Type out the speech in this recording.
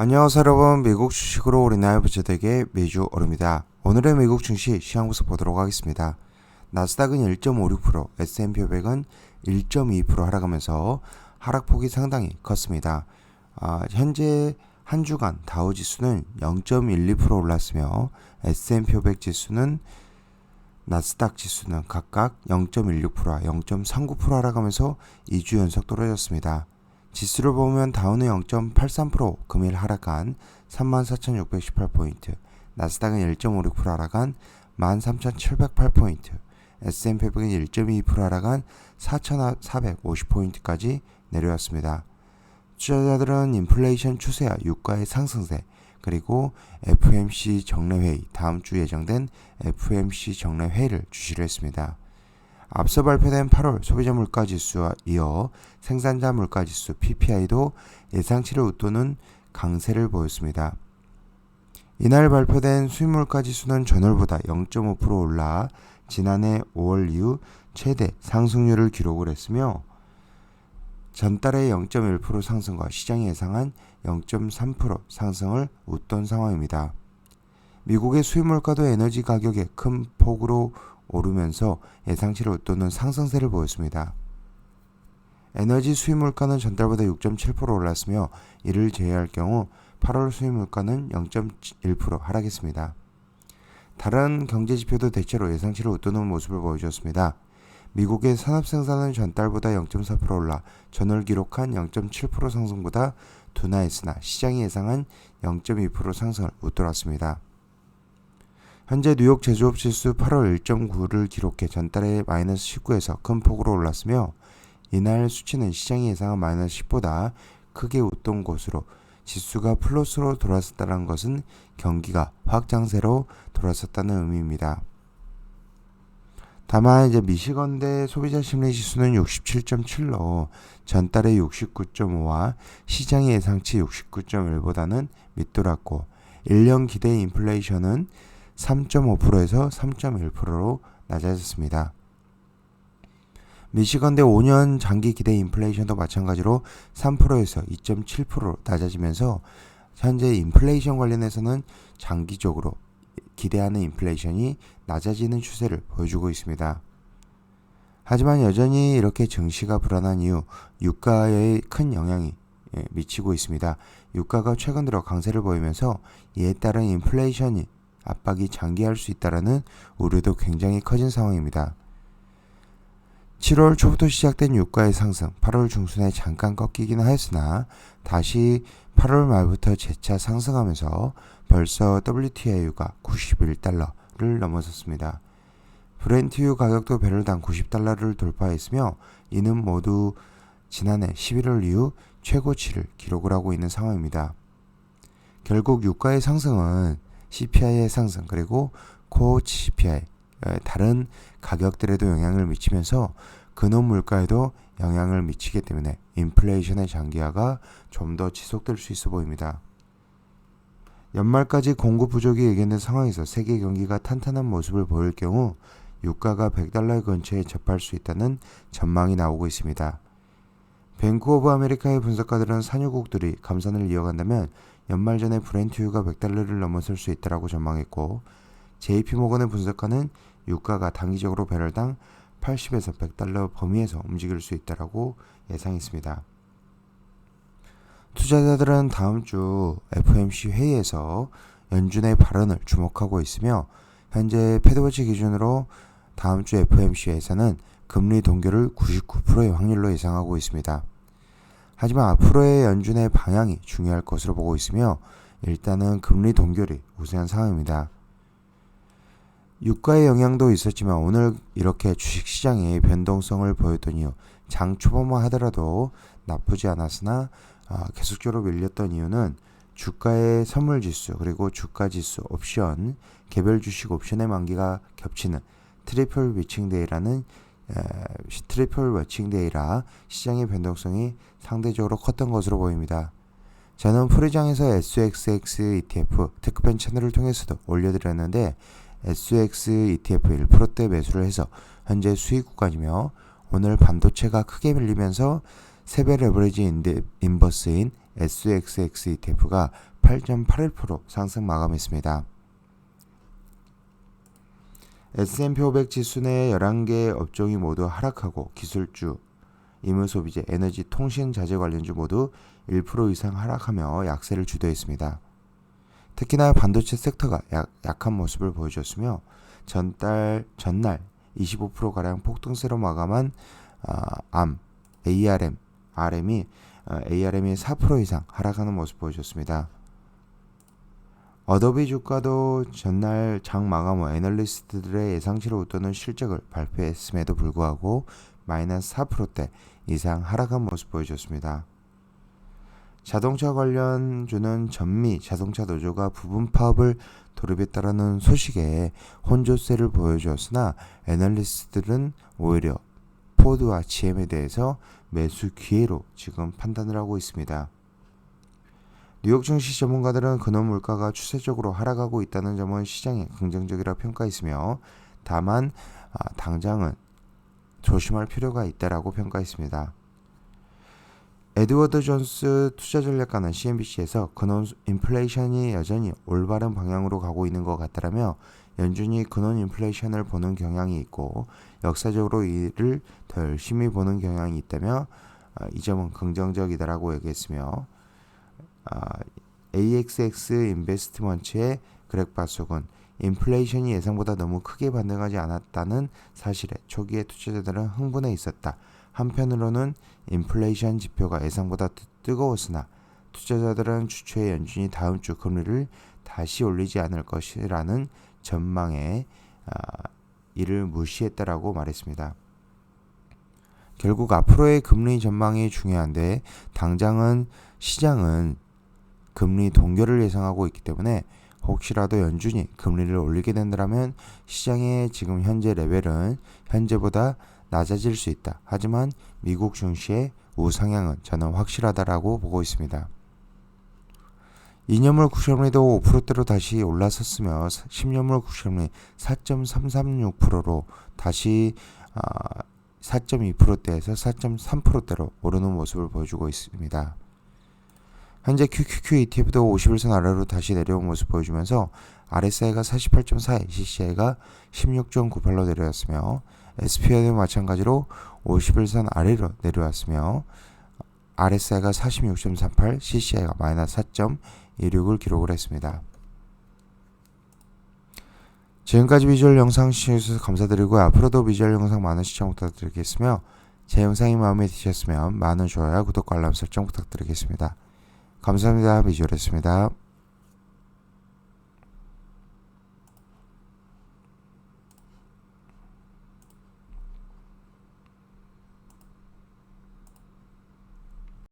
안녕하세요 여러분 미국 주식으로 우리나라 부자되게 매주 오릅니다. 오늘의 미국 증시 시황 분석 보도록 하겠습니다. 나스닥은 1.56%, S&P 500은 1.2% 하락하면서 하락폭이 상당히 컸습니다. 아, 현재 한 주간 다우 지수는 0.12% 올랐으며 S&P 500 지수는 나스닥 지수는 각각 0.16%와 0.39% 하락하면서 2주 연속 떨어졌습니다. 지수를 보면 다우는 0.83% 금일 하락한 34,618포인트, 나스닥은 1.56% 하락한 13,708포인트, S&P 500은 1.2% 하락한 4,450포인트까지 내려왔습니다. 투자자들은 인플레이션 추세와 유가의 상승세, 그리고 FMC 정례회의, 다음 주 예정된 FMC 정례회의를 주시를 했습니다. 앞서 발표된 8월 소비자 물가 지수와 이어 생산자 물가 지수 PPI도 예상치를 웃도는 강세를 보였습니다. 이날 발표된 수입 물가 지수는 전월보다 0.5% 올라 지난해 5월 이후 최대 상승률을 기록을 했으며 전달의 0.1% 상승과 시장이 예상한 0.3% 상승을 웃돈 상황입니다. 미국의 수입 물가도 에너지 가격의 큰 폭으로 오르면서 예상치를 웃도는 상승세를 보였습니다. 에너지 수입 물가는 전달보다 6.7% 올랐으며 이를 제외할 경우 8월 수입 물가는 0.1% 하락했습니다. 다른 경제 지표도 대체로 예상치를 웃도는 모습을 보여주었습니다. 미국의 산업 생산은 전달보다 0.4% 올라 전월 기록한 0.7% 상승보다 둔화했으나 시장이 예상한 0.2% 상승을 웃돌았습니다. 현재 뉴욕 제조업 지수 8월 1.9를 기록해 전달에 마이너스 19에서 큰 폭으로 올랐으며 이날 수치는 시장이 예상한 마이너스 10보다 크게 웃돈 것으로 지수가 플러스로 돌아섰다는 것은 경기가 확장세로 돌아섰다는 의미입니다. 다만 이제 미시건대 소비자 심리 지수는 67.7로 전달의 69.5와 시장의 예상치 69.1보다는 밑돌았고 1년 기대 인플레이션은 3.5%에서 3.1%로 낮아졌습니다. 미시건대 5년 장기 기대 인플레이션도 마찬가지로 3%에서 2.7%로 낮아지면서 현재 인플레이션 관련해서는 장기적으로 기대하는 인플레이션이 낮아지는 추세를 보여주고 있습니다. 하지만 여전히 이렇게 증시가 불안한 이유 유가에 큰 영향이 예, 미치고 있습니다. 유가가 최근 들어 강세를 보이면서 이에 따른 인플레이션이 압박이 장기할 수 있다라는 우려도 굉장히 커진 상황입니다. 7월 초부터 시작된 유가의 상승, 8월 중순에 잠깐 꺾이긴 하였으나 다시 8월 말부터 재차 상승하면서 벌써 WTI유가 91달러를 넘어섰습니다. 브렌트유 가격도 배럴당 90달러를 돌파했으며 이는 모두 지난해 11월 이후 최고치를 기록을 하고 있는 상황입니다. 결국 유가의 상승은 CPI의 상승 그리고 코어 CPI 다른 가격들에도 영향을 미치면서 근원 물가에도 영향을 미치기 때문에 인플레이션의 장기화가 좀 더 지속될 수 있어 보입니다. 연말까지 공급 부족이 예견된 상황에서 세계 경기가 탄탄한 모습을 보일 경우 유가가 100달러 근처에 접할 수 있다는 전망이 나오고 있습니다. 뱅크 오브 아메리카의 분석가들은 산유국들이 감산을 이어간다면 연말 전에 브렌트유가 100달러를 넘어설 수 있다라고 전망했고 JP 모건의 분석가는 유가가 단기적으로 배럴당 80에서 100달러 범위에서 움직일 수 있다라고 예상했습니다. 투자자들은 다음 주 FOMC 회의에서 연준의 발언을 주목하고 있으며 현재 패드워치 기준으로 다음 주 FOMC에서는 금리 동결을 99%의 확률로 예상하고 있습니다. 하지만 앞으로의 연준의 방향이 중요할 것으로 보고 있으며 일단은 금리 동결이 우세한 상황입니다. 유가의 영향도 있었지만 오늘 이렇게 주식시장의 변동성을 보였던 이유 장 초반만 하더라도 나쁘지 않았으나 아, 계속적으로 밀렸던 이유는 주가의 선물 지수 그리고 주가 지수 옵션 개별 주식 옵션의 만기가 겹치는 트리플 위칭데이라는 트리플 워칭데이라 시장의 변동성이 상대적으로 컸던 것으로 보입니다. 저는 프리장에서 SXX ETF 특급편 채널을 통해서도 올려드렸는데 SX ETF 1%대 매수를 해서 현재 수익 구간이며 오늘 반도체가 크게 밀리면서 세배 레버리지 인버스인 SXX ETF가 8.81% 상승 마감했습니다. S&P 500 지수 내 11개 업종이 모두 하락하고 기술주, 임무소비재, 에너지, 통신, 자재 관련주 모두 1% 이상 하락하며 약세를 주도했습니다. 특히나 반도체 섹터가 약, 약한 모습을 보여줬으며 전달 전날 25%가량 폭등세로 마감한 아, 암, ARM, RM이 아, ARM이 4% 이상 하락하는 모습 보여줬습니다. 어도비 주가도 전날 장 마감 후 애널리스트들의 예상치를 웃도는 실적을 발표했음에도 불구하고 마이너스 4%대 이상 하락한 모습 보여줬습니다. 자동차 관련 주는 전미 자동차 노조가 부분 파업을 돌입했다라는 소식에 혼조세를 보여주었으나 애널리스트들은 오히려 포드와 GM에 대해서 매수 기회로 지금 판단을 하고 있습니다. 뉴욕 증시 전문가들은 근원 물가가 추세적으로 하락하고 있다는 점은 시장에 긍정적이라 평가했으며 다만 아, 당장은 조심할 필요가 있다라고 평가했습니다. 에드워드 존스 투자 전략가는 CNBC에서 근원 인플레이션이 여전히 올바른 방향으로 가고 있는 것 같다라며 연준이 근원 인플레이션을 보는 경향이 있고 역사적으로 이를 더 열심히 보는 경향이 있다며 아, 이 점은 긍정적이다라고 얘기했으며 아, AXX 인베스트먼트의 그렉 바속은 인플레이션이 예상보다 너무 크게 반등하지 않았다는 사실에 초기에 투자자들은 흥분해 있었다. 한편으로는 인플레이션 지표가 예상보다 뜨- 뜨거웠으나 투자자들은 주초에 연준이 다음 주 금리를 다시 올리지 않을 것이라는 전망에 아, 이를 무시했다라고 말했습니다. 결국 앞으로의 금리 전망이 중요한데 당장은 시장은 금리 동결을 예상하고 있기 때문에 혹시라도 연준이 금리를 올리게 된다면 시장의 지금 현재 레벨은 현재보다 낮아질 수 있다. 하지만 미국 증시의 우상향은 저는 확실하다라고 보고 있습니다. 2년물 국채금리도 5%대로 다시 올라섰으며 10년물 국채금리 4.336%로 다시 아, 4.2%대에서 4.3%대로 오르는 모습을 보여주고 있습니다. 현재 QQQ ETF도 51선 아래로 다시 내려온 모습 보여주면서 RSI가 48.4, CCI가 16.98로 내려왔으며 SPI도 마찬가지로 51선 아래로 내려왔으며 RSI가 46.38, CCI가 마이너스 4.26을 기록을 했습니다. 지금까지 비주얼 영상 시청해주셔서 감사드리고 앞으로도 비주얼 영상 많은 시청 부탁드리겠으며 제 영상이 마음에 드셨으면 많은 좋아요, 구독과 알람 설정 부탁드리겠습니다. 감사합니다. 비주얼했습니다.